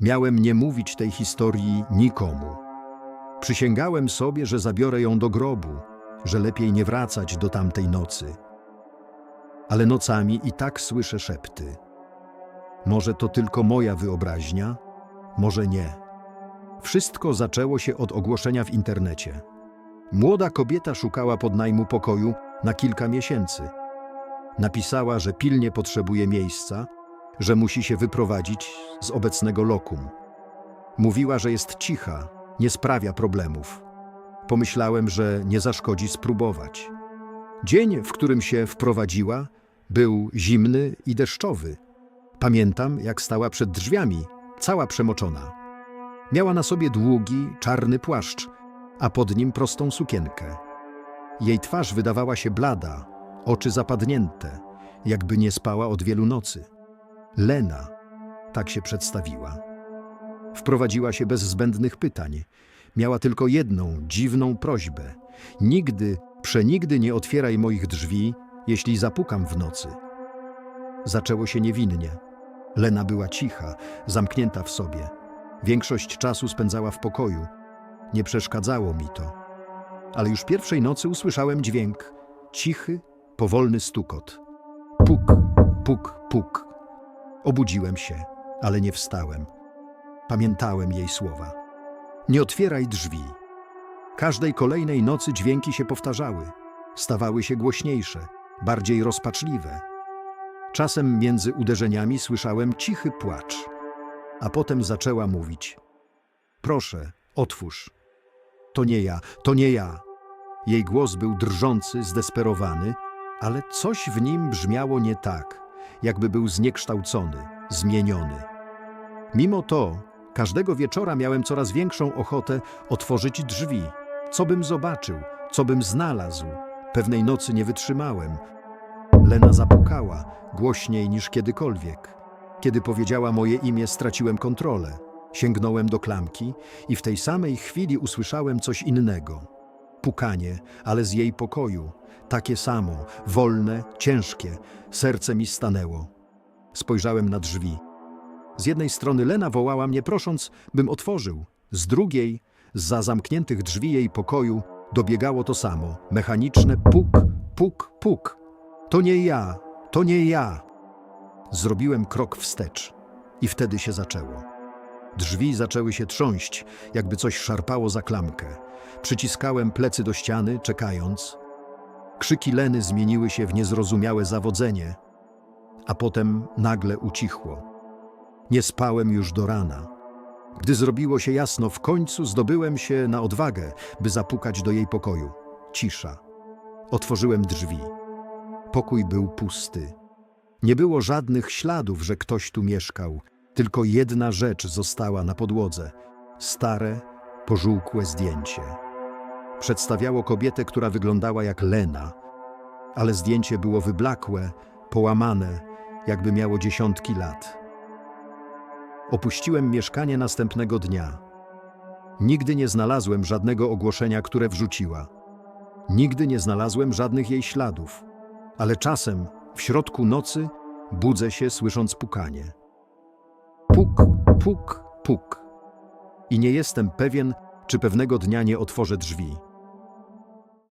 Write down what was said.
Miałem nie mówić tej historii nikomu. Przysięgałem sobie, że zabiorę ją do grobu, że lepiej nie wracać do tamtej nocy. Ale nocami i tak słyszę szepty. Może to tylko moja wyobraźnia, może nie. Wszystko zaczęło się od ogłoszenia w internecie. Młoda kobieta szukała podnajmu pokoju na kilka miesięcy. Napisała, że pilnie potrzebuje miejsca, że musi się wyprowadzić z obecnego lokum. Mówiła, że jest cicha, nie sprawia problemów. Pomyślałem, że nie zaszkodzi spróbować. Dzień, w którym się wprowadziła, był zimny i deszczowy. Pamiętam, jak stała przed drzwiami, cała przemoczona. Miała na sobie długi, czarny płaszcz, a pod nim prostą sukienkę. Jej twarz wydawała się blada, oczy zapadnięte, jakby nie spała od wielu nocy. Lena, tak się przedstawiła. Wprowadziła się bez zbędnych pytań. Miała tylko jedną dziwną prośbę: nigdy, przenigdy nie otwieraj moich drzwi, jeśli zapukam w nocy. Zaczęło się niewinnie. Lena była cicha, zamknięta w sobie. Większość czasu spędzała w pokoju. Nie przeszkadzało mi to. Ale już pierwszej nocy usłyszałem dźwięk cichy, powolny stukot. Puk, puk, puk. Obudziłem się, ale nie wstałem. Pamiętałem jej słowa. Nie otwieraj drzwi. Każdej kolejnej nocy dźwięki się powtarzały, stawały się głośniejsze, bardziej rozpaczliwe. Czasem między uderzeniami słyszałem cichy płacz, a potem zaczęła mówić: Proszę, otwórz. To nie ja, to nie ja. Jej głos był drżący, zdesperowany, ale coś w nim brzmiało nie tak, jakby był zniekształcony, zmieniony. Mimo to, każdego wieczora miałem coraz większą ochotę otworzyć drzwi. Co bym zobaczył, co bym znalazł. Pewnej nocy nie wytrzymałem. Lena zapukała, głośniej niż kiedykolwiek. Kiedy powiedziała moje imię, straciłem kontrolę. Sięgnąłem do klamki i w tej samej chwili usłyszałem coś innego. Pukanie, ale z jej pokoju. Takie samo, wolne, ciężkie. Serce mi stanęło. Spojrzałem na drzwi. Z jednej strony Lena wołała mnie, prosząc, bym otworzył. Z drugiej, za zamkniętych drzwi jej pokoju, dobiegało to samo mechaniczne puk, puk, puk. To nie ja, to nie ja. Zrobiłem krok wstecz i wtedy się zaczęło. Drzwi zaczęły się trząść, jakby coś szarpało za klamkę. Przyciskałem plecy do ściany, czekając. Krzyki Leny zmieniły się w niezrozumiałe zawodzenie, a potem nagle ucichło. Nie spałem już do rana. Gdy zrobiło się jasno, w końcu zdobyłem się na odwagę, by zapukać do jej pokoju. Cisza. Otworzyłem drzwi. Pokój był pusty. Nie było żadnych śladów, że ktoś tu mieszkał. Tylko jedna rzecz została na podłodze stare, pożółkłe zdjęcie. Przedstawiało kobietę, która wyglądała jak Lena, ale zdjęcie było wyblakłe, połamane, jakby miało dziesiątki lat. Opuściłem mieszkanie następnego dnia. Nigdy nie znalazłem żadnego ogłoszenia, które wrzuciła. Nigdy nie znalazłem żadnych jej śladów, ale czasem, w środku nocy, budzę się słysząc pukanie. Puk, puk, puk. I nie jestem pewien, czy pewnego dnia nie otworzę drzwi.